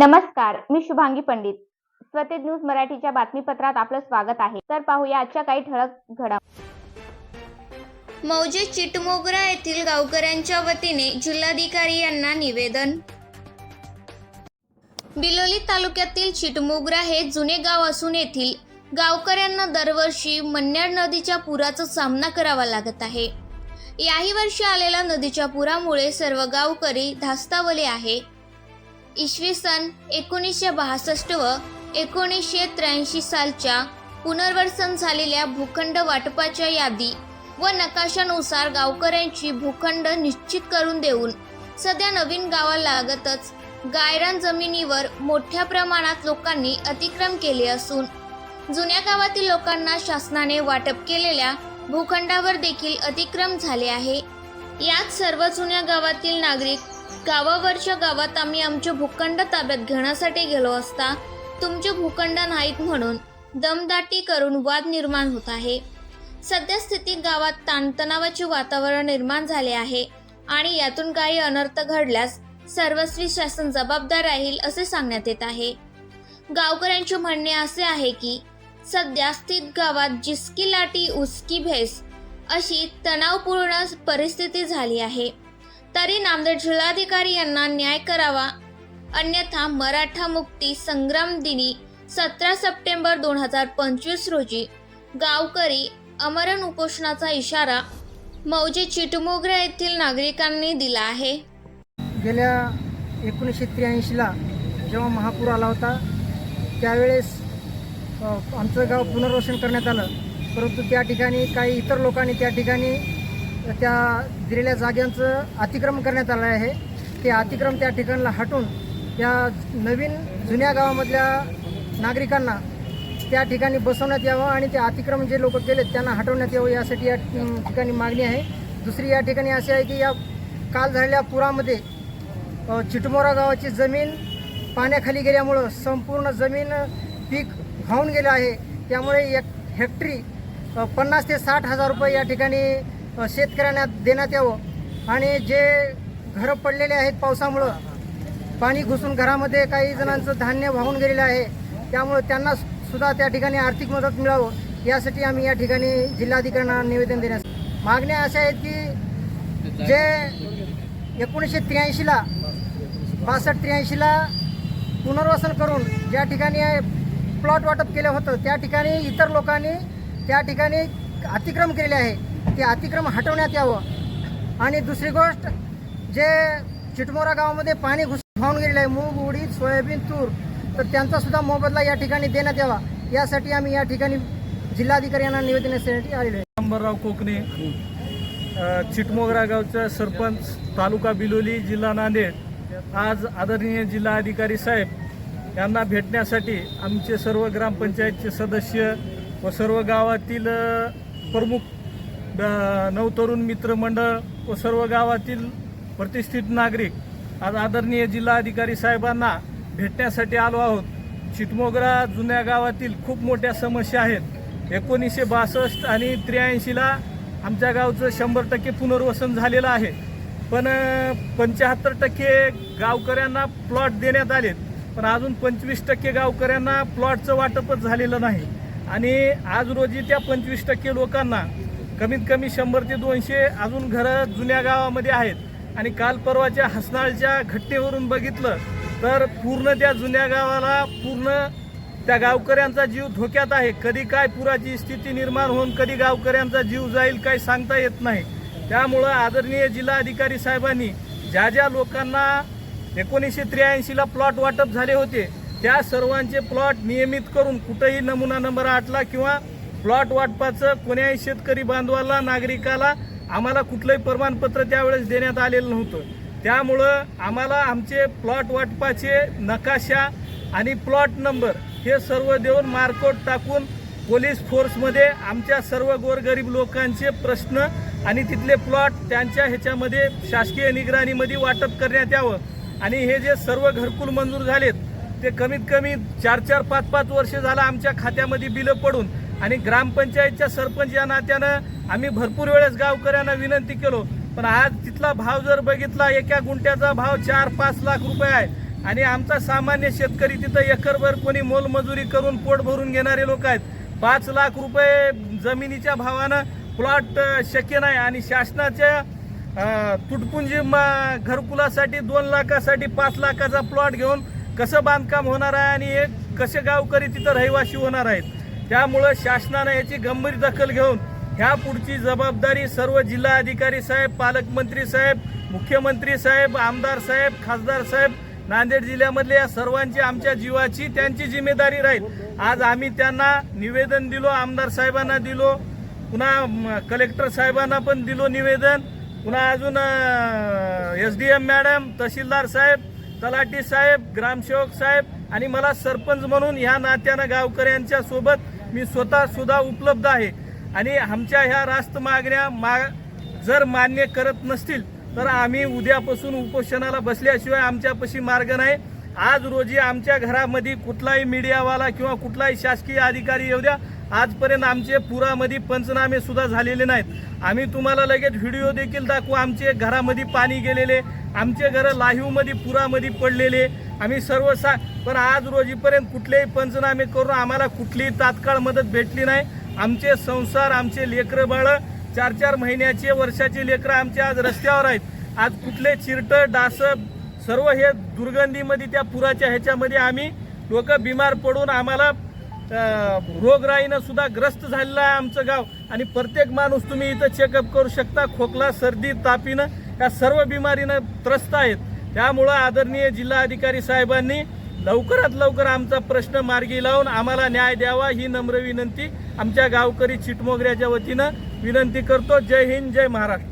नमस्कार मी शुभांगी पंडित. स्वतेज न्यूज मराठीच्या बातमीपत्रात आपलं स्वागत आहे. तर पाहूया आजच्या काही ठळक घडा मौजे चिटमोगरा येथील गावकऱ्यांच्या वतीने जिल्हाधिकारी यांना निवेदन. बिलोली तालुक्यातील चिटमोगरा हे जुने गाव असून येथील गावकऱ्यांना दरवर्षी मन्याड नदीच्या पुराचा सामना करावा लागत आहे. याही वर्षी आलेल्या नदीच्या पुरामुळे सर्व गावकरी धास्तावले आहे. इसवी सन एकोणीसशे बासष्ट व एकोणीसशे त्र्याऐंशी सालच्या पुनर्वसन झालेल्या भूखंड वाटपाच्या यादी व नकाशानुसार गावकऱ्यांची भूखंड निश्चित करून देऊन सध्या नवीन गावालागतच गायरान जमिनीवर मोठ्या प्रमाणात लोकांनी अतिक्रम केले असून जुन्या गावातील लोकांना शासनाने वाटप केलेल्या भूखंडावर देखील अतिक्रम झाले आहे. यात सर्व जुन्या गावातील नागरिक गावावरच्या गावात आम्ही आमचे भूखंड ताब्यात घेण्यासाठी गेलो असता तुमचे भूखंड नाहीत म्हणून दमदाटी करून वाद निर्माण होत आहे. सध्या स्थितीत गावात ताणतणावाचे वातावरण निर्माण झाले आहे आणि यातून काही अनर्थ घडल्यास सर्वस्वी शासन जबाबदार राहील असे सांगण्यात येत आहे. गावकऱ्यांचे म्हणणे असे आहे की सध्या स्थित गावात जिसकी लाटी उसकी भेस अशी तणावपूर्ण परिस्थिती झाली आहे. तरी नामदेड जिल्हाधिकारी यांना न्याय करावा. अन्यथा मराठा मुक्ती संग्राम दिनी सतरा सप्टेंबर दोन हजार पंचवीस रोजी गावकरी अमरण उपोषणाचा इशारा मौजे चिटमोगरा येथील नागरिकांनी दिला आहे. गेल्या एकोणीसशे त्र्याऐंशीला जेव्हा महापूर आला होता त्यावेळेस आमचं गाव पुनर्वसन करण्यात आलं. परंतु त्या ठिकाणी काही इतर लोकांनी त्या ठिकाणी त्या दिलेल्या जागांचं अतिक्रम करण्यात आलं आहे. ते अतिक्रम त्या ठिकाणला हटून या नवीन जुन्या गावामधल्या नागरिकांना त्या ठिकाणी बसवण्यात यावं आणि ते अतिक्रमण जे लोक केलेत त्यांना हटवण्यात यावं यासाठी या ठिकाणी मागणी आहे. दुसरी या ठिकाणी अशी आहे की या काल झालेल्या पुरामध्ये चिटमोरा गावाची जमीन पाण्याखाली गेल्यामुळं संपूर्ण जमीन पीक वाहून गेलं आहे. त्यामुळे एक हेक्टरी पन्नास ते साठ हजार रुपये या ठिकाणी शेतकऱ्यांना देण्यात यावं. आणि जे घरं पडलेले आहेत पावसामुळं पाणी घुसून घरामध्ये काही जणांचं धान्य वाहून गेलेलं आहे. त्यामुळं त्यांना सुद्धा त्या ठिकाणी आर्थिक मदत मिळावं. यासाठी आम्ही या ठिकाणी जिल्हाधिकाऱ्यांना निवेदन देण्यास मागण्या अशा आहेत की जे एकोणीसशे त्र्याऐंशीला बासष्ट त्र्याऐंशीला पुनर्वसन करून ज्या ठिकाणी प्लॉट वाटप केलं होतं त्या ठिकाणी इतर लोकांनी त्या ठिकाणी अतिक्रम केलेले आहे. ते अतिक्रम हटवण्यात यावं. आणि दुसरी गोष्ट जे चिटमोरा गावामध्ये पाणी घुस वाहून गेलेलं आहे मूग उडीद सोयाबीन तूर तर त्यांचासुद्धा मोबदला या ठिकाणी देण्यात यावा. यासाठी आम्ही या ठिकाणी जिल्हाधिकारी यांना निवेदन देण्यासाठी आलेलो आहे. अंबरराव कोकणे चिटमोगरा गावचा सरपंच तालुका बिलोली जिल्हा नांदेड. आज आदरणीय जिल्हा अधिकारी साहेब यांना भेटण्यासाठी आमचे सर्व ग्रामपंचायतचे सदस्य व सर्व गावातील प्रमुख नवतरुण मित्रमंडळ व सर्व गावातील प्रतिष्ठित नागरिक आज आदरणीय जिल्हाधिकारी साहेबांना भेटण्यासाठी आलो आहोत. चिटमोगरा जुन्या गावातील खूप मोठ्या समस्या आहेत. एकोणीसशे बासष्ट आणि त्र्याऐंशीला आमच्या गावचं शंभर टक्के पुनर्वसन झालेलं आहे. पण पंच्याहत्तर टक्के गावकऱ्यांना प्लॉट देण्यात आले पण अजून पंचवीस टक्के गावकऱ्यांना प्लॉटचं वाटपच झालेलं नाही. आणि आज रोजी त्या पंचवीस टक्के लोकांना कमीत कमी शंभर ते दोनशे अजून घरं जुन्या गावामध्ये आहेत. आणि काल परवाच्या हसनाळच्या घटनेवरून बघितलं तर पूर्ण त्या जुन्या गावाला पूर्ण त्या गावकऱ्यांचा जीव धोक्यात आहे. कधी काय पुराची स्थिती निर्माण होऊन कधी गावकऱ्यांचा जीव जाईल काय सांगता येत नाही. त्यामुळं आदरणीय जिल्हाधिकारी साहेबांनी ज्या ज्या लोकांना एकोणीसशे त्र्याऐंशीला प्लॉट वाटप झाले होते त्या सर्वांचे प्लॉट नियमित करून कुठंही नमुना नंबर आठला किंवा प्लॉट वाटपाचं कोण्याही शेतकरी बांधवाला नागरिकाला आम्हाला कुठलंही प्रमाणपत्र त्यावेळेस देण्यात आलेलं नव्हतं. त्यामुळं आम्हाला आमचे प्लॉट वाटपाचे नकाशा आणि प्लॉट नंबर हे सर्व देऊन मार्कोट टाकून पोलीस फोर्समध्ये आमच्या सर्व गोरगरीब लोकांचे प्रश्न आणि तिथले प्लॉट त्यांच्या ह्याच्यामध्ये शासकीय निगराणीमध्ये वाटप करण्यात यावं. आणि हे जे सर्व घरकुल मंजूर झालेत ते कमीत कमी चार चार पाच पाच वर्ष झालं आमच्या खात्यामध्ये बिलं पडून आणि ग्रामपंचायतच्या सरपंच या नात्यानं आम्ही भरपूर वेळेस गावकऱ्यांना विनंती केलो. पण आज तिथला भाव जर बघितला एका गुंट्याचा भाव चार पाच लाख रुपये आहे. आणि आमचा सामान्य शेतकरी तिथं एकरभर कोणी मोलमजुरी करून पोट भरून घेणारे लोक आहेत. पाच लाख रुपये जमिनीच्या भावानं प्लॉट शक्य नाही. आणि शासनाच्या तुटपुंजी घरकुलासाठी दोन लाखासाठी पाच लाखाचा प्लॉट घेऊन कसं बांधकाम होणार आहे आणि हे कसे गावकरी तिथं रहिवासी होणार आहेत? त्यामुळं शासनानं याची गंभीर दखल घेऊन ह्या पुढची जबाबदारी सर्व जिल्हा अधिकारी साहेब पालकमंत्री साहेब मुख्यमंत्री साहेब आमदार साहेब खासदार साहेब नांदेड जिल्ह्यामधल्या या सर्वांची आमच्या जीवाची त्यांची जिम्मेदारी राहील. आज आम्ही त्यांना निवेदन दिलो आमदार साहेबांना दिलो पुन्हा कलेक्टर साहेबांना पण दिलो निवेदन पुन्हा अजून एस डी एम मॅडम तहसीलदार साहेब तलाठी साहेब ग्रामसेवक साहेब आणि मला सरपंच म्हणून ह्या नात्यानं गावकऱ्यांच्या सोबत मी स्वतः सुद्धा उपलब्ध आहे. आणि आमच्या ह्या रास्त मागण्या मा जर मान्य करत नसतील तर आम्ही उद्यापासून उपोषणाला बसल्याशिवाय आमच्यापाशी मार्ग नाही. आज रोजी आमच्या घरामध्ये कुठलाही मीडियावाला किंवा कुठलाही शासकीय अधिकारी येऊ द्या. आजपर्यंत आमचे पुरामध्ये पंचनामे सुद्धा झालेले नाहीत. आम्ही तुम्हाला लगेच व्हिडिओ देखील दाखवू. आमचे घरामध्ये पाणी गेलेले आमचे घरं लाहीवमध्ये पुरामध्ये पडलेले. आम्ही सर्व सा पण आज रोजीपर्यंत कुठलेही पंचनामे करून आम्हाला कुठलीही तात्काळ मदत भेटली नाही. आमचे संसार आमचे लेकरं बाळं चार चार महिन्याचे वर्षाचे लेकरं आमचे आज रस्त्यावर आहेत. आज कुठले चिरटं डासं सर्व हे दुर्गंधीमध्ये त्या पुराच्या ह्याच्यामध्ये आम्ही लोक बिमार पडून आम्हाला रोगराईनं सुद्धा ग्रस्त झालेलं आहे आमचं गाव. आणि प्रत्येक माणूस तुम्ही इथं चेकअप करू शकता. खोकला सर्दी तापीनं या सर्व बिमारीनं त्रस्त आहेत. त्यामुळं आदरणीय जिल्हाधिकारी साहेबांनी लवकरात लवकर आमचा प्रश्न मार्गी लावून आम्हाला न्याय द्यावा ही नम्र विनंती. आमच्या गावकरी चिटमोगऱ्याच्या वतीनं विनंती करतो. जय हिंद जय महाराष्ट्र.